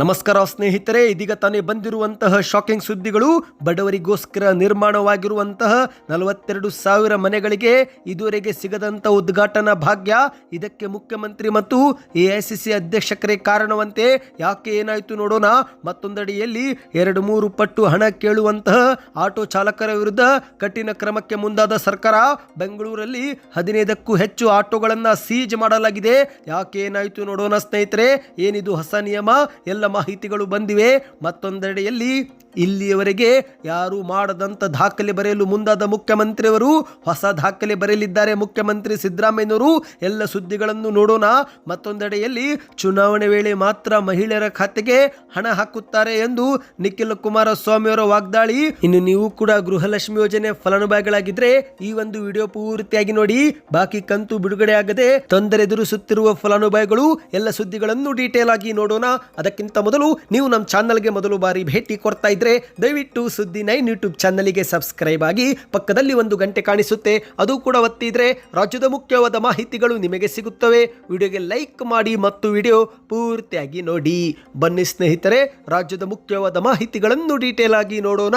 ನಮಸ್ಕಾರ ಸ್ನೇಹಿತರೆ, ಇದೀಗ ತಾನೇ ಬಂದಿರುವಂತಹ ಶಾಕಿಂಗ್ ಸುದ್ದಿಗಳು, ಬಡವರಿಗೋಸ್ಕರ ನಿರ್ಮಾಣವಾಗಿರುವಂತಹ ನಲವತ್ತೆರಡು ಸಾವಿರ ಮನೆಗಳಿಗೆ ಇದುವರೆಗೆ ಸಿಗದಂತ ಉದ್ಘಾಟನಾ ಭಾಗ್ಯ, ಇದಕ್ಕೆ ಮುಖ್ಯಮಂತ್ರಿ ಮತ್ತು ಎಐಸಿಸಿ ಅಧ್ಯಕ್ಷಕರೇ ಕಾರಣವಂತೆ ಯಾಕೆ ಏನಾಯಿತು ನೋಡೋಣ. ಮತ್ತೊಂದಡಿಯಲ್ಲಿ ಎರಡು ಮೂರು ಪಟ್ಟು ಹಣ ಕೇಳುವಂತಹ ಆಟೋ ಚಾಲಕರ ವಿರುದ್ಧ ಕಠಿಣ ಕ್ರಮಕ್ಕೆ ಮುಂದಾದ ಸರ್ಕಾರ, ಬೆಂಗಳೂರಲ್ಲಿ ಹದಿನೈದಕ್ಕೂ ಹೆಚ್ಚು ಆಟೋಗಳನ್ನು ಸೀಜ್ ಮಾಡಲಾಗಿದೆ. ಯಾಕೆ ಏನಾಯಿತು ನೋಡೋಣ ಸ್ನೇಹಿತರೆ, ಏನಿದು ಹೊಸ ನಿಯಮ? ಎಲ್ಲ ಮಾಹಿತಿಗಳು ಬಂದಿವೆ ಮತ್ತೊಂದೆಡೆಯಲ್ಲಿ ಇಲ್ಲಿಯವರೆಗೆ ಯಾರು ಮಾಡದಂತ ದಾಖಲೆ ಬರೆಯಲು ಮುಂದಾದ ಮುಖ್ಯಮಂತ್ರಿಯವರು, ಹೊಸ ದಾಖಲೆ ಬರೆಯಲಿದ್ದಾರೆ ಮುಖ್ಯಮಂತ್ರಿ ಸಿದ್ದರಾಮಯ್ಯನವರು. ಎಲ್ಲ ಸುದ್ದಿಗಳನ್ನು ನೋಡೋಣ. ಮತ್ತೊಂದೆಡೆಯಲ್ಲಿ ಚುನಾವಣೆ ವೇಳೆ ಮಾತ್ರ ಮಹಿಳೆಯರ ಖಾತೆಗೆ ಹಣ ಹಾಕುತ್ತಾರೆ ಎಂದು ನಿಖಿಲ್ ಕುಮಾರಸ್ವಾಮಿ ಅವರ ವಾಗ್ದಾಳಿ. ಇನ್ನು ನೀವು ಕೂಡ ಗೃಹಲಕ್ಷ್ಮಿ ಯೋಜನೆ ಫಲಾನುಭವಿಗಳಾಗಿದ್ರೆ ಈ ಒಂದು ವಿಡಿಯೋ ಪೂರ್ತಿಯಾಗಿ ನೋಡಿ. ಬಾಕಿ ಕಂತು ಬಿಡುಗಡೆ ಆಗದೆ ತೊಂದರೆ ಎದುರಿಸುತ್ತಿರುವ ಫಲಾನುಭವಿಗಳು, ಎಲ್ಲ ಸುದ್ದಿಗಳನ್ನು ಡೀಟೇಲ್ ಆಗಿ ನೋಡೋಣ. ಅದಕ್ಕಿಂತ ಮೊದಲು ನೀವು ನಮ್ಮ ಚಾನಲ್ಗೆ ಮೊದಲು ಬಾರಿ ಭೇಟಿ ಕೊಡ್ತಾ ಇದ್ರೆ ದಯವಿಟ್ಟು ಸುದ್ದಿ ನೈನ್ ಯೂಟ್ಯೂಬ್ ಚಾನಲ್ಗೆ ಸಬ್ಸ್ಕ್ರೈಬ್ ಆಗಿ ಪಕ್ಕದಲ್ಲಿ ಒಂದು ಗಂಟೆ ಕಾಣಿಸುತ್ತೆ. ಅದು ಕೂಡ ಒತ್ತಿದ್ರೆ ರಾಜ್ಯದ ಮುಖ್ಯವಾದ ಮಾಹಿತಿಗಳು ನಿಮಗೆ ಸಿಗುತ್ತವೆ. ವಿಡಿಯೋಗೆ ಲೈಕ್ ಮಾಡಿ ಮತ್ತು ವಿಡಿಯೋ ಪೂರ್ತಿಯಾಗಿ ನೋಡಿ. ಬನ್ನಿ ಸ್ನೇಹಿತರೆ, ರಾಜ್ಯದ ಮುಖ್ಯವಾದ ಮಾಹಿತಿಗಳನ್ನು ಡೀಟೇಲ್ ಆಗಿ ನೋಡೋಣ.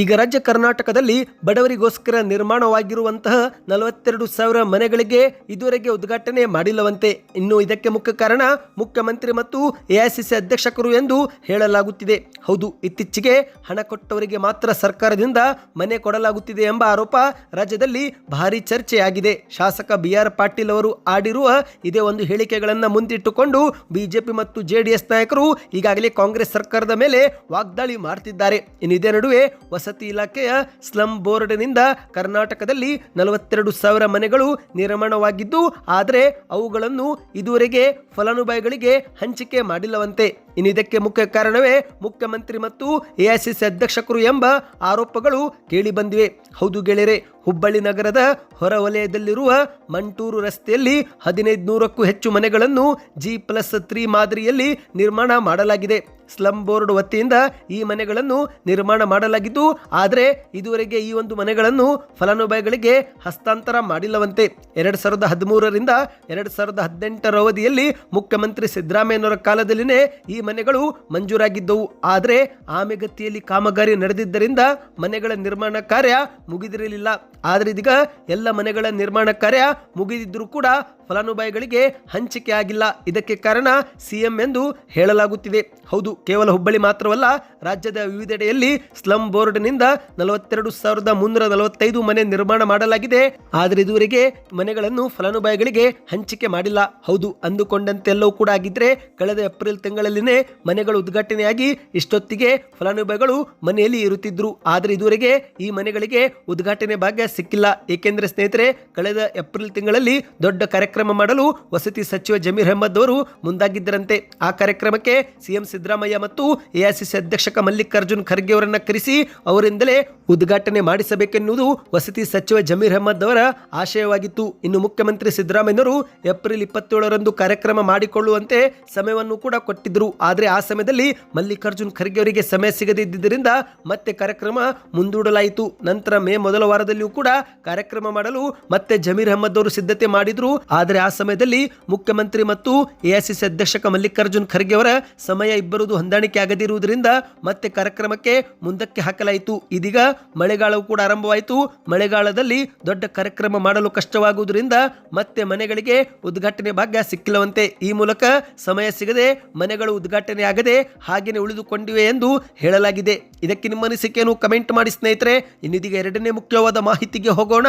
ಈಗ ರಾಜ್ಯ ಕರ್ನಾಟಕದಲ್ಲಿ ಬಡವರಿಗೋಸ್ಕರ ನಿರ್ಮಾಣವಾಗಿರುವಂತಹ ನಲವತ್ತೆರಡು ಸಾವಿರ ಮನೆಗಳಿಗೆ ಇದುವರೆಗೆ ಉದ್ಘಾಟನೆ ಮಾಡಿಲ್ಲವಂತೆ. ಇನ್ನು ಇದಕ್ಕೆ ಮುಖ್ಯ ಕಾರಣ ಮುಖ್ಯಮಂತ್ರಿ ಮತ್ತು ಎಐಸಿಸಿ ಅಧ್ಯಕ್ಷಕರು ಎಂದು ಹೇಳಲಾಗುತ್ತಿದೆ. ಹೌದು, ಇತ್ತೀಚೆಗೆ ಹಣ ಕೊಟ್ಟವರಿಗೆ ಮಾತ್ರ ಸರ್ಕಾರದಿಂದ ಮನೆ ಕೊಡಲಾಗುತ್ತಿದೆ ಎಂಬ ಆರೋಪ ರಾಜ್ಯದಲ್ಲಿ ಭಾರಿ ಚರ್ಚೆಯಾಗಿದೆ. ಶಾಸಕ ಬಿ ಆರ್ ಪಾಟೀಲ್ ಅವರು ಆಡಿರುವ ಇದೇ ಒಂದು ಹೇಳಿಕೆಗಳನ್ನು ಮುಂದಿಟ್ಟುಕೊಂಡು ಬಿಜೆಪಿ ಮತ್ತು ಜೆಡಿಎಸ್ ನಾಯಕರು ಈಗಾಗಲೇ ಕಾಂಗ್ರೆಸ್ ಸರ್ಕಾರದ ಮೇಲೆ ವಾಗ್ದಾಳಿ ಮಾಡ್ತಿದ್ದಾರೆ. ಇನ್ನು ಇದೇ ನಡುವೆ ವಸತಿ ಇಲಾಖೆಯ ಸ್ಲಂ ಬೋರ್ಡ್ನಿಂದ ಕರ್ನಾಟಕದಲ್ಲಿ ನಲವತ್ತೆರಡು ಸಾವಿರ ಮನೆಗಳು ನಿರ್ಮಾಣವಾಗಿದ್ದು, ಆದರೆ ಅವುಗಳನ್ನು ಇದುವರೆಗೆ ಫಲಾನುಭವಿಗಳಿಗೆ ಹಂಚಿಕೆ ಮಾಡಿಲ್ಲವಂತೆ. ಇನ್ನು ಇದಕ್ಕೆ ಮುಖ್ಯ ಕಾರಣವೇ ಮುಖ್ಯಮಂತ್ರಿ ಮತ್ತು ಎಐಸಿಸಿ ಅಧ್ಯಕ್ಷಕರು ಎಂಬ ಆರೋಪಗಳು ಕೇಳಿಬಂದಿವೆ ಹೌದು ಗೆಳೆಯರೆ, ಹುಬ್ಬಳ್ಳಿ ನಗರದ ಹೊರವಲಯದಲ್ಲಿರುವ ಮಂಟೂರು ರಸ್ತೆಯಲ್ಲಿ ಹದಿನೈದು ನೂರಕ್ಕೂ ಹೆಚ್ಚು ಮನೆಗಳನ್ನು ಜಿ ಪ್ಲಸ್ ತ್ರೀ ಮಾದರಿಯಲ್ಲಿ ನಿರ್ಮಾಣ ಮಾಡಲಾಗಿದೆ. ಸ್ಲಂ ಬೋರ್ಡ್ ವತಿಯಿಂದ ಈ ಮನೆಗಳನ್ನು ನಿರ್ಮಾಣ ಮಾಡಲಾಗಿದ್ದು ಆದರೆ ಇದುವರೆಗೆ ಈ ಒಂದು ಮನೆಗಳನ್ನು ಫಲಾನುಭವಿಗಳಿಗೆ ಹಸ್ತಾಂತರ ಮಾಡಿಲ್ಲವಂತೆ. ಎರಡು ಸಾವಿರದ ಹದಿಮೂರರಿಂದ ಎರಡು ಸಾವಿರದ ಹದಿನೆಂಟರ ಅವಧಿಯಲ್ಲಿ ಮುಖ್ಯಮಂತ್ರಿ ಸಿದ್ದರಾಮಯ್ಯನವರ ಕಾಲದಲ್ಲಿನೇ ಈ ಮನೆಗಳು ಮಂಜೂರಾಗಿದ್ದವು. ಆದರೆ ಆಮೆಗತಿಯಲ್ಲಿ ಕಾಮಗಾರಿ ನಡೆದಿದ್ದರಿಂದ ಮನೆಗಳ ನಿರ್ಮಾಣ ಕಾರ್ಯ ಮುಗಿದಿರಲಿಲ್ಲ. ಆದರೆ ಇದೀಗ ಎಲ್ಲ ಮನೆಗಳ ನಿರ್ಮಾಣ ಕಾರ್ಯ ಮುಗಿದಿದ್ದರೂ ಕೂಡ ಫಲಾನುಭವಿಗಳಿಗೆ ಹಂಚಿಕೆ ಆಗಿಲ್ಲ ಇದಕ್ಕೆ ಕಾರಣ ಸಿಎಂ ಎಂದು ಹೇಳಲಾಗುತ್ತಿದೆ. ಹೌದು, ಕೇವಲ ಹುಬ್ಬಳ್ಳಿ ಮಾತ್ರವಲ್ಲ, ರಾಜ್ಯದ ವಿವಿಧೆಡೆಯಲ್ಲಿ ಸ್ಲಂ ಬೋರ್ಡ್ನಿಂದ ನಲವತ್ತೆರಡು ಸಾವಿರದ ಮುನ್ನೂರ ನಲವತ್ತೈದು ಮನೆ ನಿರ್ಮಾಣ ಮಾಡಲಾಗಿದೆ. ಆದರೆ ಇದುವರೆಗೆ ಮನೆಗಳನ್ನು ಫಲಾನುಭವಿಗಳಿಗೆ ಹಂಚಿಕೆ ಮಾಡಿಲ್ಲ. ಹೌದು ಅಂದುಕೊಂಡಂತೆ ಎಲ್ಲವೂ ಕೂಡ ಆಗಿದ್ರೆ ಕಳೆದ ಏಪ್ರಿಲ್ ತಿಂಗಳಲ್ಲಿನೇ ಮನೆಗಳು ಉದ್ಘಾಟನೆಯಾಗಿ ಇಷ್ಟೊತ್ತಿಗೆ ಫಲಾನುಭವಿಗಳು ಮನೆಯಲ್ಲಿ ಇರುತ್ತಿದ್ರು. ಆದರೆ ಇದುವರೆಗೆ ಈ ಮನೆಗಳಿಗೆ ಉದ್ಘಾಟನೆ ಭಾಗ್ಯ ಸಿಕ್ಕಿಲ್ಲ. ಏಕೆಂದರೆ ಸ್ನೇಹಿತರೆ, ಕಳೆದ ಏಪ್ರಿಲ್ ತಿಂಗಳಲ್ಲಿ ದೊಡ್ಡ ಕಾರ್ಯಕ್ರಮ ಮಾಡಲು ವಸತಿ ಸಚಿವ ಜಮೀರ್ ಅಹಮದ್ ಅವರು ಮುಂದಾಗಿದ್ದರಂತೆ. ಆ ಕಾರ್ಯಕ್ರಮಕ್ಕೆ ಸಿಎಂ ಸಿದ್ದರಾಮಯ್ಯ ಮತ್ತು ಎಐಸಿಸಿ ಅಧ್ಯಕ್ಷಕ ಮಲ್ಲಿಕಾರ್ಜುನ್ ಖರ್ಗೆ ಅವರನ್ನು ಕರೆಸಿ ಅವರಿಂದಲೇ ಉದ್ಘಾಟನೆ ಮಾಡಿಸಬೇಕೆನ್ನುವುದು ವಸತಿ ಸಚಿವ ಜಮೀರ್ ಅಹಮದ್ ಅವರ ಆಶಯವಾಗಿತ್ತು. ಇನ್ನು ಮುಖ್ಯಮಂತ್ರಿ ಸಿದ್ದರಾಮಯ್ಯನವರು ಏಪ್ರಿಲ್ ಇಪ್ಪತ್ತೇಳರಂದು ಕಾರ್ಯಕ್ರಮ ಮಾಡಿಕೊಳ್ಳುವಂತೆ ಸಮಯವನ್ನು ಕೂಡ ಕೊಟ್ಟಿದ್ದರು. ಆದರೆ ಆ ಸಮಯದಲ್ಲಿ ಮಲ್ಲಿಕಾರ್ಜುನ್ ಖರ್ಗೆ ಅವರಿಗೆ ಸಮಯ ಸಿಗದಿದ್ದರಿಂದ ಮತ್ತೆ ಕಾರ್ಯಕ್ರಮ ಮುಂದೂಡಲಾಯಿತು. ನಂತರ ಮೇ ಮೊದಲ ವಾರದಲ್ಲಿಯೂ ಕೂಡ ಕಾರ್ಯಕ್ರಮ ಮಾಡಲು ಮತ್ತೆ ಜಮೀರ್ ಅಹಮದ್ ಅವರು ಸಿದ್ಧತೆ ಮಾಡಿದ್ರು. ಆದರೆ ಆ ಸಮಯದಲ್ಲಿ ಮುಖ್ಯಮಂತ್ರಿ ಮತ್ತು ಎಐಸಿಸಿ ಅಧ್ಯಕ್ಷಕ ಮಲ್ಲಿಕಾರ್ಜುನ್ ಖರ್ಗೆ ಅವರ ಸಮಯ ಇಬ್ಬರದು ಹೊಂದಾಣಿಕೆ ಆಗದಿರುವುದರಿಂದ ಮತ್ತೆ ಕಾರ್ಯಕ್ರಮಕ್ಕೆ ಮುಂದಕ್ಕೆ ಹಾಕಲಾಯಿತು. ಇದೀಗ ಮಳೆಗಾಲವು ಕೂಡ ಆರಂಭವಾಯಿತು. ಮಳೆಗಾಲದಲ್ಲಿ ದೊಡ್ಡ ಕಾರ್ಯಕ್ರಮ ಮಾಡಲು ಕಷ್ಟವಾಗುವುದರಿಂದ ಮತ್ತೆ ಮನೆಗಳಿಗೆ ಉದ್ಘಾಟನೆ ಭಾಗ್ಯ ಸಿಕ್ಕಿಲ್ಲವಂತೆ. ಈ ಮೂಲಕ ಸಮಯ ಸಿಗದೆ ಮನೆಗಳು ಉದ್ಘಾಟನೆ ಆಗದೆ ಹಾಗೆಯೇ ಉಳಿದುಕೊಂಡಿವೆ ಎಂದು ಹೇಳಲಾಗಿದೆ. ಇದಕ್ಕೆ ನಿಮ್ಮ ಅನಿಸಿಕೆಯನ್ನು ಕಮೆಂಟ್ ಮಾಡಿ ಸ್ನೇಹಿತರೆ. ಇನ್ನಿದೀಗ ಎರಡನೇ ಮುಖ್ಯವಾದ ಮಾಹಿತಿಗೆ ಹೋಗೋಣ.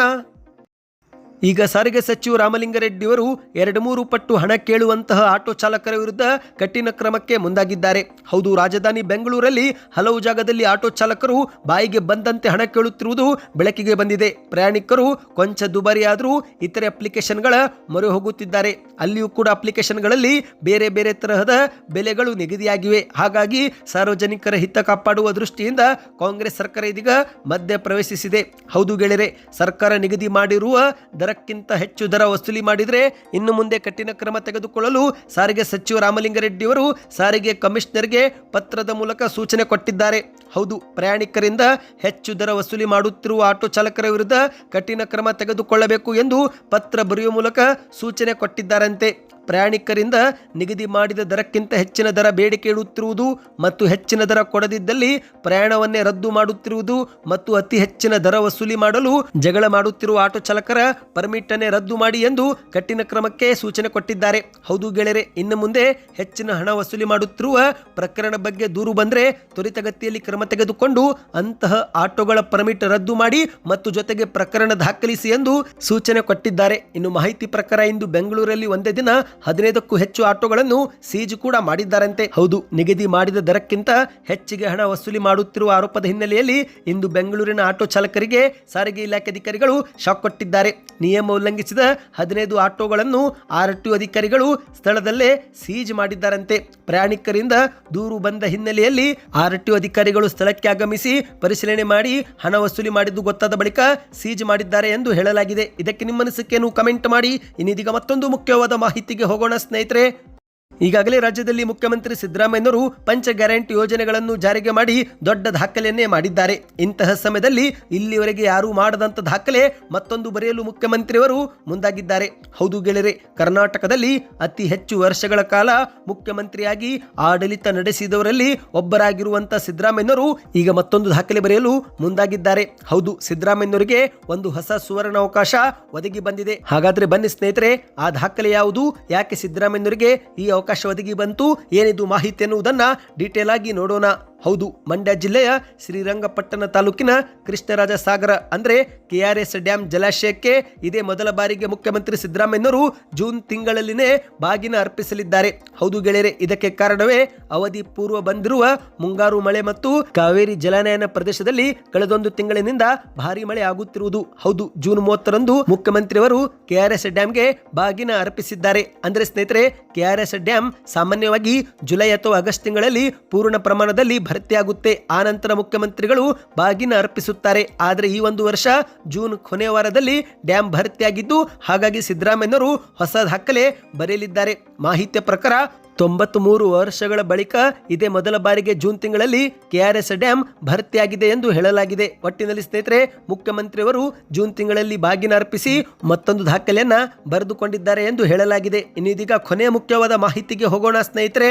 ಈಗ ಸಾರಿಗೆ ಸಚಿವ ರಾಮಲಿಂಗರೆಡ್ಡಿಯವರು ಎರಡು ಮೂರು ಪಟ್ಟು ಹಣ ಕೇಳುವಂತಹ ಆಟೋ ಚಾಲಕರ ವಿರುದ್ಧ ಕಠಿಣ ಕ್ರಮಕ್ಕೆ ಮುಂದಾಗಿದ್ದಾರೆ. ಹೌದು, ರಾಜಧಾನಿ ಬೆಂಗಳೂರಲ್ಲಿ ಹಲವು ಜಾಗದಲ್ಲಿ ಆಟೋ ಚಾಲಕರು ಬಾಯಿಗೆ ಬಂದಂತೆ ಹಣ ಕೇಳುತ್ತಿರುವುದು ಬೆಳಕಿಗೆ ಬಂದಿದೆ. ಪ್ರಯಾಣಿಕರು, ಕೊಂಚ ದುಬಾರಿಯಾದರೂ ಇತರೆ ಅಪ್ಲಿಕೇಶನ್ಗಳ ಮೊರೆ ಹೋಗುತ್ತಿದ್ದಾರೆ. ಅಲ್ಲಿಯೂ ಕೂಡ ಅಪ್ಲಿಕೇಶನ್ಗಳಲ್ಲಿ ಬೇರೆ ಬೇರೆ ತರಹದ ಬೆಲೆಗಳು ನಿಗದಿಯಾಗಿವೆ. ಹಾಗಾಗಿ ಸಾರ್ವಜನಿಕರ ಹಿತ ಕಾಪಾಡುವ ದೃಷ್ಟಿಯಿಂದ ಕಾಂಗ್ರೆಸ್ ಸರ್ಕಾರ ಇದೀಗ ಮಧ್ಯ ಪ್ರವೇಶಿಸಿದೆ ಹೌದು ಗೆಳೆಯರೆ, ಸರ್ಕಾರ ನಿಗದಿ ಮಾಡಿರುವ ದರಕ್ಕಿಂತ ಹೆಚ್ಚು ದರ ವಸೂಲಿ ಮಾಡಿದರೆ ಇನ್ನು ಮುಂದೆ ಕಠಿಣ ಕ್ರಮ ತೆಗೆದುಕೊಳ್ಳಲು ಸಾರಿಗೆ ಸಚಿವ ರಾಮಲಿಂಗಾರೆಡ್ಡಿಯವರು ಸಾರಿಗೆ ಕಮಿಷನರ್ಗೆ ಪತ್ರದ ಮೂಲಕ ಸೂಚನೆ ಕೊಟ್ಟಿದ್ದಾರೆ. ಹೌದು, ಪ್ರಯಾಣಿಕರಿಂದ ಹೆಚ್ಚು ದರ ವಸೂಲಿ ಮಾಡುತ್ತಿರುವ ಆಟೋ ಚಾಲಕರ ವಿರುದ್ಧ ಕಠಿಣ ಕ್ರಮ ತೆಗೆದುಕೊಳ್ಳಬೇಕು ಎಂದು ಪತ್ರ ಬರೆಯುವ ಮೂಲಕ ಸೂಚನೆ ಕೊಟ್ಟಿದ್ದಾರಂತೆ. ಪ್ರಯಾಣಿಕರಿಂದ ನಿಗದಿ ಮಾಡಿದ ದರಕ್ಕಿಂತ ಹೆಚ್ಚಿನ ದರ ಬೇಡಿಕೆ ಇಡುತ್ತಿರುವುದು ಮತ್ತು ಹೆಚ್ಚಿನ ದರ ಕೊಡದಿದ್ದಲ್ಲಿ ಪ್ರಯಾಣವನ್ನೇ ರದ್ದು ಮಾಡುತ್ತಿರುವುದು ಮತ್ತು ಅತಿ ಹೆಚ್ಚಿನ ದರ ವಸೂಲಿ ಮಾಡಲು ಜಗಳ ಮಾಡುತ್ತಿರುವ ಆಟೋ ಚಾಲಕರ ಪರ್ಮಿಟ್ ಅನ್ನೇ ರದ್ದು ಮಾಡಿ ಎಂದು ಕಠಿಣ ಕ್ರಮಕ್ಕೆ ಸೂಚನೆ ಕೊಟ್ಟಿದ್ದಾರೆ. ಹೌದು ಗೆಳೆಯರೆ, ಇನ್ನು ಮುಂದೆ ಹೆಚ್ಚಿನ ಹಣ ವಸೂಲಿ ಮಾಡುತ್ತಿರುವ ಪ್ರಕರಣ ಬಗ್ಗೆ ದೂರು ಬಂದರೆ ತ್ವರಿತಗತಿಯಲ್ಲಿ ಕ್ರಮ ತೆಗೆದುಕೊಂಡು ಅಂತಹ ಆಟೋಗಳ ಪರ್ಮಿಟ್ ರದ್ದು ಮಾಡಿ ಮತ್ತು ಜೊತೆಗೆ ಪ್ರಕರಣ ದಾಖಲಿಸಿ ಎಂದು ಸೂಚನೆ ಕೊಟ್ಟಿದ್ದಾರೆ. ಇನ್ನು ಮಾಹಿತಿ ಪ್ರಕಾರ ಇಂದು ಬೆಂಗಳೂರಲ್ಲಿ ಒಂದೇ ದಿನ ಹದಿನೈದಕ್ಕೂ ಹೆಚ್ಚು ಆಟೋಗಳನ್ನು ಸೀಜ್ ಕೂಡ ಮಾಡಿದ್ದಾರಂತೆ. ಹೌದು, ನಿಗದಿ ಮಾಡಿದ ದರಕ್ಕಿಂತ ಹೆಚ್ಚಿಗೆ ಹಣ ವಸೂಲಿ ಮಾಡುತ್ತಿರುವ ಆರೋಪದ ಹಿನ್ನೆಲೆಯಲ್ಲಿ ಇಂದು ಬೆಂಗಳೂರಿನ ಆಟೋ ಚಾಲಕರಿಗೆ ಸಾರಿಗೆ ಇಲಾಖೆ ಅಧಿಕಾರಿಗಳು ಶಾಕ್ ಕೊಟ್ಟಿದ್ದಾರೆ. ನಿಯಮ ಉಲ್ಲಂಘಿಸಿದ ಹದಿನೈದು ಆಟೋಗಳನ್ನು ಆರ್ ಟಿ ಅಧಿಕಾರಿಗಳು ಸ್ಥಳದಲ್ಲೇ ಸೀಜ್ ಮಾಡಿದ್ದಾರಂತೆ. ಪ್ರಯಾಣಿಕರಿಂದ ದೂರು ಬಂದ ಹಿನ್ನೆಲೆಯಲ್ಲಿ ಆರ್ ಟಿ ಅಧಿಕಾರಿಗಳು ಸ್ಥಳಕ್ಕೆ ಆಗಮಿಸಿ ಪರಿಶೀಲನೆ ಮಾಡಿ ಹಣ ವಸೂಲಿ ಮಾಡಿದ್ದು ಗೊತ್ತಾದ ಬಳಿಕ ಸೀಜ್ ಮಾಡಿದ್ದಾರೆ ಎಂದು ಹೇಳಲಾಗಿದೆ. ಇದಕ್ಕೆ ನಿಮ್ಮ ಅನಿಸಿಕೆಯನ್ನು ಕಮೆಂಟ್ ಮಾಡಿ. ಇನ್ನಿದೀಗ ಮತ್ತೊಂದು ಮುಖ್ಯವಾದ ಮಾಹಿತಿಗೆ ಹೋಗೋಣ ಸ್ನೇಹಿತರೆ. ಈಗಾಗಲೇ ರಾಜ್ಯದಲ್ಲಿ ಮುಖ್ಯಮಂತ್ರಿ ಸಿದ್ದರಾಮಯ್ಯನವರು ಪಂಚ ಗ್ಯಾರಂಟಿ ಯೋಜನೆಗಳನ್ನು ಜಾರಿಗೆ ಮಾಡಿ ದೊಡ್ಡ ದಾಖಲೆಯನ್ನೇ ಮಾಡಿದ್ದಾರೆ. ಇಂತಹ ಸಮಯದಲ್ಲಿ ಇಲ್ಲಿವರೆಗೆ ಯಾರೂ ಮಾಡದಂತ ದಾಖಲೆ ಮತ್ತೊಂದು ಬರೆಯಲು ಮುಖ್ಯಮಂತ್ರಿಯವರು ಮುಂದಾಗಿದ್ದಾರೆ. ಹೌದು ಗೆಳೆರೆ ಕರ್ನಾಟಕದಲ್ಲಿ ಅತಿ ಹೆಚ್ಚು ವರ್ಷಗಳ ಕಾಲ ಮುಖ್ಯಮಂತ್ರಿಯಾಗಿ ಆಡಳಿತ ನಡೆಸಿದವರಲ್ಲಿ ಒಬ್ಬರಾಗಿರುವಂತ ಸಿದ್ದರಾಮಯ್ಯನವರು ಈಗ ಮತ್ತೊಂದು ದಾಖಲೆ ಬರೆಯಲು ಮುಂದಾಗಿದ್ದಾರೆ. ಹೌದು, ಸಿದ್ದರಾಮಯ್ಯನವರಿಗೆ ಒಂದು ಹೊಸ ಸುವರ್ಣ ಅವಕಾಶ ಒದಗಿ ಬಂದಿದೆ. ಹಾಗಾದ್ರೆ ಬನ್ನಿ ಸ್ನೇಹಿತರೆ, ಆ ದಾಖಲೆ ಯಾವುದು? ಯಾಕೆ ಸಿದ್ದರಾಮಯ್ಯನವರಿಗೆ ಈ ಅವಕಾಶ ಒದಗಿ ಬಂತು ಏನಿದು ಮಾಹಿತಿ ಎನ್ನುವುದನ್ನು ಡೀಟೇಲ್ ಆಗಿ ನೋಡೋಣ. ಹೌದು, ಮಂಡ್ಯ ಜಿಲ್ಲೆಯ ಶ್ರೀರಂಗಪಟ್ಟಣ ತಾಲೂಕಿನ ಕೃಷ್ಣರಾಜ ಸಾಗರ ಅಂದ್ರೆ ಕೆಆರ್ಎಸ್ ಡ್ಯಾಂ ಜಲಾಶಯಕ್ಕೆ ಇದೇ ಮೊದಲ ಬಾರಿಗೆ ಮುಖ್ಯಮಂತ್ರಿ ಸಿದ್ದರಾಮಯ್ಯನವರು ಜೂನ್ ತಿಂಗಳಲ್ಲಿನೇ ಬಾಗಿನ ಅರ್ಪಿಸಲಿದ್ದಾರೆ. ಹೌದು ಗೆಳೆಯರೆ, ಇದಕ್ಕೆ ಕಾರಣವೇ ಅವಧಿ ಪೂರ್ವ ಬಂದಿರುವ ಮುಂಗಾರು ಮಳೆ ಮತ್ತು ಕಾವೇರಿ ಜಲಾನಯನ ಪ್ರದೇಶದಲ್ಲಿ ಕಳೆದೊಂದು ತಿಂಗಳಿನಿಂದ ಭಾರಿ ಮಳೆ ಆಗುತ್ತಿರುವುದು. ಹೌದು, ಜೂನ್ ಮೂವತ್ತರಂದು ಮುಖ್ಯಮಂತ್ರಿಯವರು ಕೆಆರ್ಎಸ್ ಡ್ಯಾಂಗೆ ಬಾಗಿನ ಅರ್ಪಿಸಿದ್ದಾರೆ. ಅಂದ್ರೆ ಸ್ನೇಹಿತರೆ ಕೆಆರ್ಎಸ್ ಡ್ಯಾಂ ಸಾಮಾನ್ಯವಾಗಿ ಜುಲೈ ಅಥವಾ ಆಗಸ್ಟ್ ತಿಂಗಳಲ್ಲಿ ಪೂರ್ಣ ಪ್ರಮಾಣದಲ್ಲಿ ಭರ್ತಿಯಾಗುತ್ತೆ. ಆ ನಂತರ ಮುಖ್ಯಮಂತ್ರಿಗಳು ಬಾಗಿನ ಅರ್ಪಿಸುತ್ತಾರೆ. ಆದರೆ ಈ ಒಂದು ವರ್ಷ ಜೂನ್ ಕೊನೆಯ ವಾರದಲ್ಲಿ ಡ್ಯಾಂ ಭರ್ತಿಯಾಗಿದ್ದು, ಹಾಗಾಗಿ ಸಿದ್ದರಾಮಯ್ಯನವರು ಹೊಸ ದಾಖಲೆ ಬರೆಯಲಿದ್ದಾರೆ. ಮಾಹಿತಿಯ ಪ್ರಕಾರ ತೊಂಬತ್ತು ಮೂರು ವರ್ಷಗಳ ಬಳಿಕ ಇದೇ ಮೊದಲ ಬಾರಿಗೆ ಜೂನ್ ತಿಂಗಳಲ್ಲಿ ಕೆಆರ್ಎಸ್ ಡ್ಯಾಂ ಭರ್ತಿಯಾಗಿದೆ ಎಂದು ಹೇಳಲಾಗಿದೆ. ಒಟ್ಟಿನಲ್ಲಿ ಸ್ನೇಹಿತರೆ, ಮುಖ್ಯಮಂತ್ರಿಯವರು ಜೂನ್ ತಿಂಗಳಲ್ಲಿ ಬಾಗಿನ ಅರ್ಪಿಸಿ ಮತ್ತೊಂದು ದಾಖಲೆಯನ್ನ ಬರೆದುಕೊಂಡಿದ್ದಾರೆ ಎಂದು ಹೇಳಲಾಗಿದೆ. ಇನ್ನಿದೀಗ ಕೊನೆಯ ಮುಖ್ಯವಾದ ಮಾಹಿತಿಗೆ ಹೋಗೋಣ ಸ್ನೇಹಿತರೆ.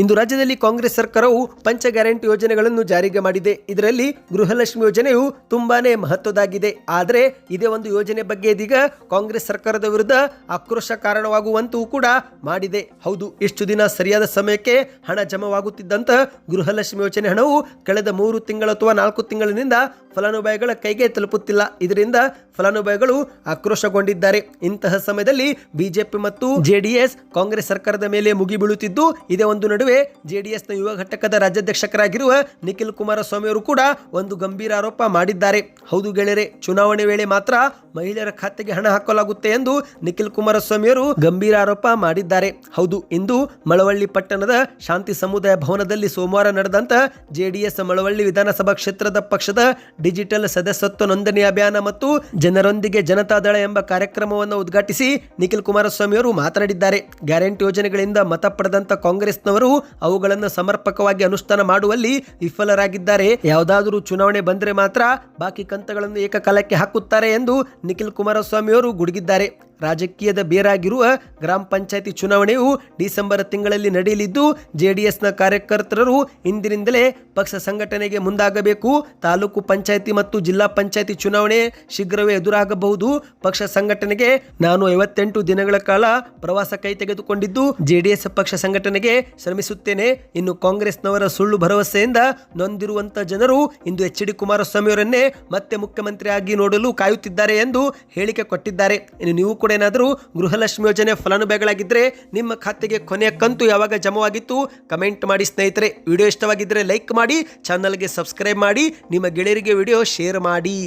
ಇಂದು ರಾಜ್ಯದಲ್ಲಿ ಕಾಂಗ್ರೆಸ್ ಸರ್ಕಾರವು ಪಂಚ ಗ್ಯಾರಂಟಿ ಯೋಜನೆಗಳನ್ನು ಜಾರಿಗೆ ಮಾಡಿದೆ. ಇದರಲ್ಲಿ ಗೃಹಲಕ್ಷ್ಮಿ ಯೋಜನೆಯು ತುಂಬಾನೇ ಮಹತ್ವದಾಗಿದೆ. ಆದರೆ ಇದೇ ಒಂದು ಯೋಜನೆ ಬಗ್ಗೆ ಇದೀಗ ಕಾಂಗ್ರೆಸ್ ಸರ್ಕಾರದ ವಿರುದ್ಧ ಆಕ್ರೋಶ ಕಾರಣವಾಗುವಂತೂ ಕೂಡ ಮಾಡಿದೆ. ಹೌದು, ಇಷ್ಟು ದಿನ ಸರಿಯಾದ ಸಮಯಕ್ಕೆ ಹಣ ಜಮವಾಗುತ್ತಿದ್ದಂತ ಗೃಹಲಕ್ಷ್ಮಿ ಯೋಜನೆ ಹಣವು ಕಳೆದ ಮೂರು ತಿಂಗಳು ಅಥವಾ ನಾಲ್ಕು ತಿಂಗಳಿನಿಂದ ಫಲಾನುಭವಿಗಳ ಕೈಗೆ ತಲುಪುತ್ತಿಲ್ಲ. ಇದರಿಂದ ಫಲಾನುಭವಿಗಳು ಆಕ್ರೋಶಗೊಂಡಿದ್ದಾರೆ. ಇಂತಹ ಸಮಯದಲ್ಲಿ ಬಿಜೆಪಿ ಮತ್ತು ಜೆಡಿಎಸ್ ಕಾಂಗ್ರೆಸ್ ಸರ್ಕಾರದ ಮೇಲೆ ಮುಗಿ ಬೀಳುತ್ತಿದ್ದು, ಇದೇ ಒಂದು ನಡುವೆ ಜೆಡಿಎಸ್ನ ಯುವ ಘಟಕದ ರಾಜ್ಯಾಧ್ಯಕ್ಷಕರಾಗಿರುವ ನಿಖಿಲ್ ಕುಮಾರಸ್ವಾಮಿ ಅವರು ಕೂಡ ಒಂದು ಗಂಭೀರ ಆರೋಪ ಮಾಡಿದ್ದಾರೆ. ಹೌದು ಗೆಳೆಯರೆ, ಚುನಾವಣೆ ವೇಳೆ ಮಾತ್ರ ಮಹಿಳೆಯರ ಖಾತೆಗೆ ಹಣ ಹಾಕಲಾಗುತ್ತೆ ಎಂದು ನಿಖಿಲ್ ಕುಮಾರಸ್ವಾಮಿ ಅವರು ಗಂಭೀರ ಆರೋಪ ಮಾಡಿದ್ದಾರೆ. ಹೌದು, ಇಂದು ಮಳವಳ್ಳಿ ಪಟ್ಟಣದ ಶಾಂತಿ ಸಮುದಾಯ ಭವನದಲ್ಲಿ ಸೋಮವಾರ ನಡೆದಂತ ಜೆಡಿಎಸ್ ಮಳವಳ್ಳಿ ವಿಧಾನಸಭಾ ಕ್ಷೇತ್ರದ ಪಕ್ಷದ ಡಿಜಿಟಲ್ ಸದಸ್ಯತ್ವ ನೋಂದಣಿ ಅಭಿಯಾನ ಮತ್ತು ಜನರೊಂದಿಗೆ ಜನತಾದಳ ಎಂಬ ಕಾರ್ಯಕ್ರಮವನ್ನು ಉದ್ಘಾಟಿಸಿ ನಿಖಿಲ್ ಕುಮಾರಸ್ವಾಮಿ ಅವರು ಮಾತನಾಡಿದ್ದಾರೆ. ಗ್ಯಾರಂಟಿ ಯೋಜನೆಗಳಿಂದ ಮತ ಪಡೆದಂತ ಕಾಂಗ್ರೆಸ್ನವರು ಅವುಗಳನ್ನು ಸಮರ್ಪಕವಾಗಿ ಅನುಷ್ಠಾನ ಮಾಡುವಲ್ಲಿ ವಿಫಲರಾಗಿದ್ದಾರೆ. ಯಾವುದಾದರೂ ಚುನಾವಣೆ ಬಂದರೆ ಮಾತ್ರ ಬಾಕಿ ಕಂತಗಳನ್ನು ಏಕಕಾಲಕ್ಕೆ ಹಾಕುತ್ತಾರೆ ಎಂದು ನಿಖಿಲ್ ಕುಮಾರಸ್ವಾಮಿ ಅವರು ಗುಡುಗಿದ್ದಾರೆ. ರಾಜಕೀಯದ ಬೇರಾಗಿರುವ ಗ್ರಾಮ ಪಂಚಾಯತಿ ಚುನಾವಣೆಯು ಡಿಸೆಂಬರ್ ತಿಂಗಳಲ್ಲಿ ನಡೆಯಲಿದ್ದು, ಜೆಡಿಎಸ್ನ ಕಾರ್ಯಕರ್ತರು ಇಂದಿನಿಂದಲೇ ಪಕ್ಷ ಸಂಘಟನೆಗೆ ಮುಂದಾಗಬೇಕು. ತಾಲೂಕು ಪಂಚಾಯತಿ ಮತ್ತು ಜಿಲ್ಲಾ ಪಂಚಾಯತಿ ಚುನಾವಣೆ ಶೀಘ್ರವೇ ಎದುರಾಗಬಹುದು. ಪಕ್ಷ ಸಂಘಟನೆಗೆ ನಾನು ಐವತ್ತೆಂಟು ದಿನಗಳ ಕಾಲ ಪ್ರವಾಸ ಕೈ ತೆಗೆದುಕೊಂಡಿದ್ದು, ಜೆಡಿಎಸ್ ಪಕ್ಷ ಸಂಘಟನೆಗೆ ಶ್ರಮಿಸುತ್ತೇನೆ. ಇನ್ನು ಕಾಂಗ್ರೆಸ್ನವರ ಸುಳ್ಳು ಭರವಸೆಯಿಂದ ನೊಂದಿರುವಂತ ಜನರು ಇಂದು ಎಚ್ ಡಿ ಕುಮಾರಸ್ವಾಮಿ ಅವರನ್ನೇ ಮತ್ತೆ ಮುಖ್ಯಮಂತ್ರಿಯಾಗಿ ನೋಡಲು ಕಾಯುತ್ತಿದ್ದಾರೆ ಎಂದು ಹೇಳಿಕೆ ಕೊಟ್ಟಿದ್ದಾರೆ. ಇನ್ನು ನೀವು ಕೂಡ ಏನಾದರೂ ಗೃಹಲಕ್ಷ್ಮಿ ಯೋಜನೆ ಫಲಾನುಭವಿಗಳಾಗಿದ್ದರೆ ನಿಮ್ಮ ಖಾತೆಗೆ ಕೊನೆಯ ಕಂತು ಯಾವಾಗ ಜಮವಾಗಿತ್ತು ಕಮೆಂಟ್ ಮಾಡಿ ಸ್ನೇಹಿತರೆ. ವಿಡಿಯೋ ಇಷ್ಟವಾಗಿದ್ದರೆ ಲೈಕ್ ಮಾಡಿ, ಚಾನಲ್ಗೆ ಸಬ್ಸ್ಕ್ರೈಬ್ ಮಾಡಿ, ನಿಮ್ಮ ಗೆಳೆಯರಿಗೆ ವಿಡಿಯೋ ಶೇರ್ ಮಾಡಿ.